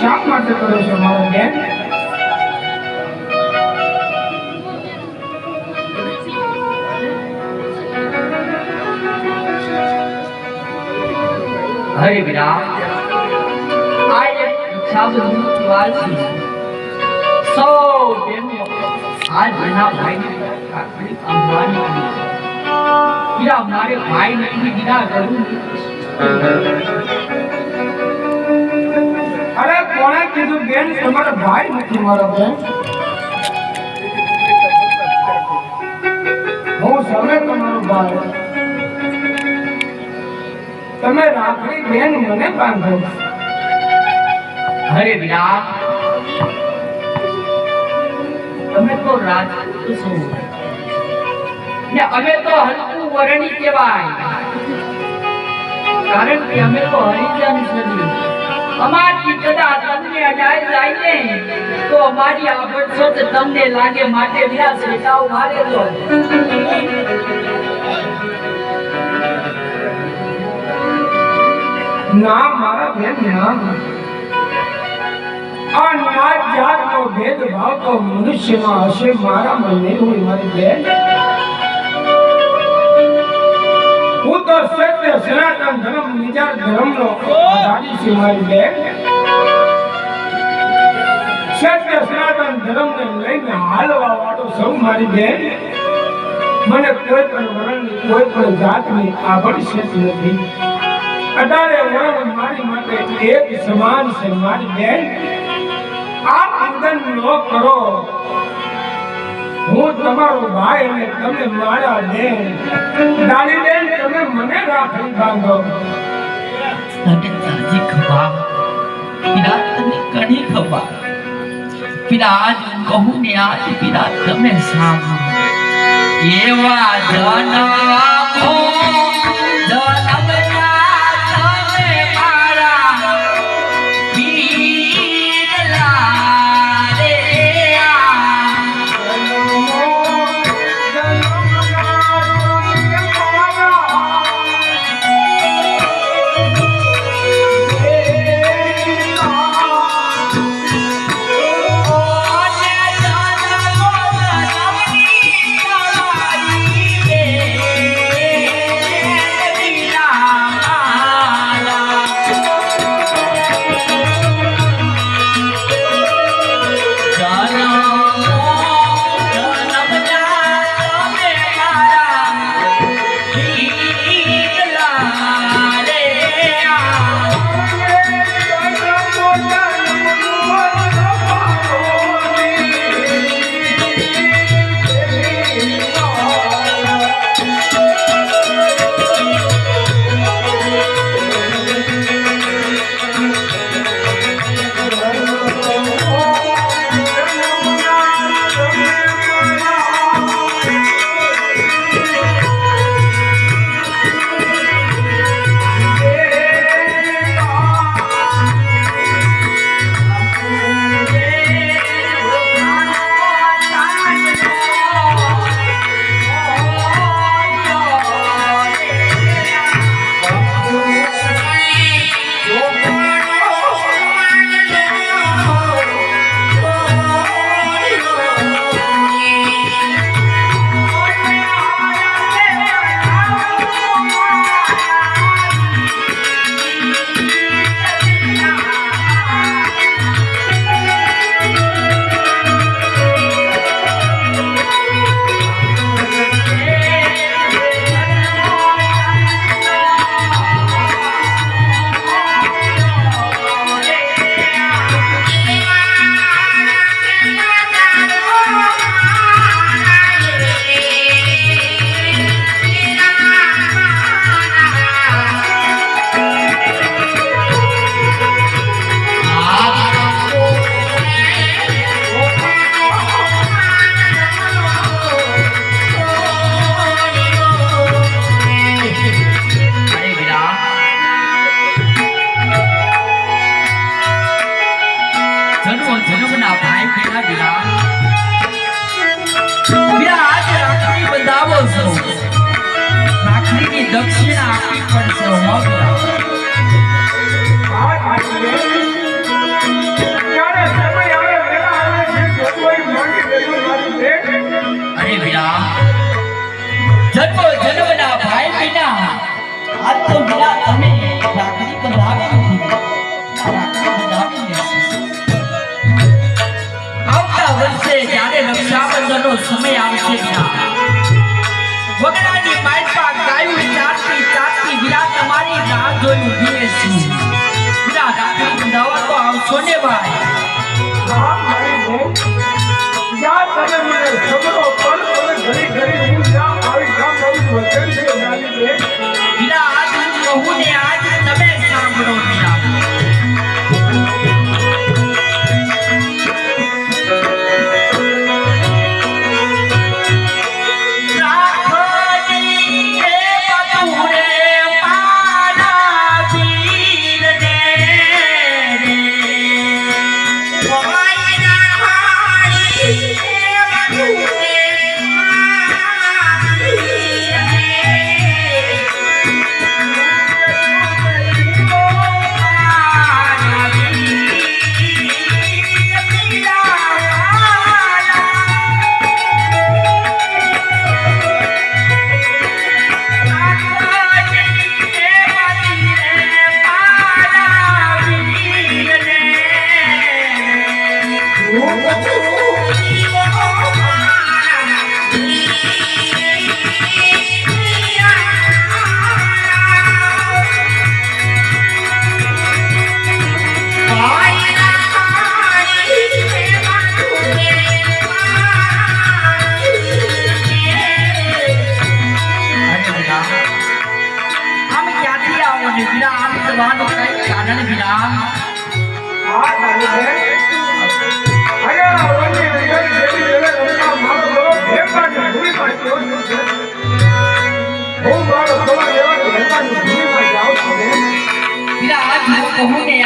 શા માટે કરો છો મારો બેન? હરે વિરાટ આ એક રક્ષાબંધન તહેવાર છે. સૌ બહેનો આજ નાના ભાઈને છે. મારે ભાઈ કરું કીધું બેન, તમારો ભાઈ નથી, મારો બેન. હું સૌને તમારો ભાઈ. તમે રાખડી બેન મને બાંધો હરે વિરાટ તમે તો છો. ને અમે તો હલકું વરણી કહેવાય. કારણ કે અમે તો હરિજન છીએ. અમારી કદાચ તમને અડાય જાય ને તો અમારી આભડછોડ તમને લાગે માટે વિના સેટાઓ મારે તો. ના, મારા બેન, ના. આ નાત જાતનો ભેદભાવ તો મનુષ્યમાં હશે. મારા મને હોય, મારી બેન. તો સત્ય, સનાતન ધર્મ નિજા ધર્મનો આધારી છે મારી બેન. સત્ય, સનાતન ધર્મને લઈને હાલવા વાળો સૌ મારી બેન. મને કોઈ પણ વર્ણની, કોઈ પણ જાતની શેત નથી. અઢારે વર્ણ મારી માટે એક સમાન છે મારી બેન. આ આંદન ન કરો. હું તમારો ભાઈ અને તમે મારા બેન. દાદી બેન, તમે મને રાખડી બાંધો. તને તાજી ખબા પીડા તને કણી ખબા પીડા આજ કહું ને આજ પીડા તમે સાંભળો. એવા જનમો જન્મ જન્મના ભાઈ વિના આ તો વિના તમે રાખડી બંધાવી આવતા વર્ષે જ્યારે રક્ષાબંધનનો સમય આવશે ત્યાં વગડાની માઇપા comunes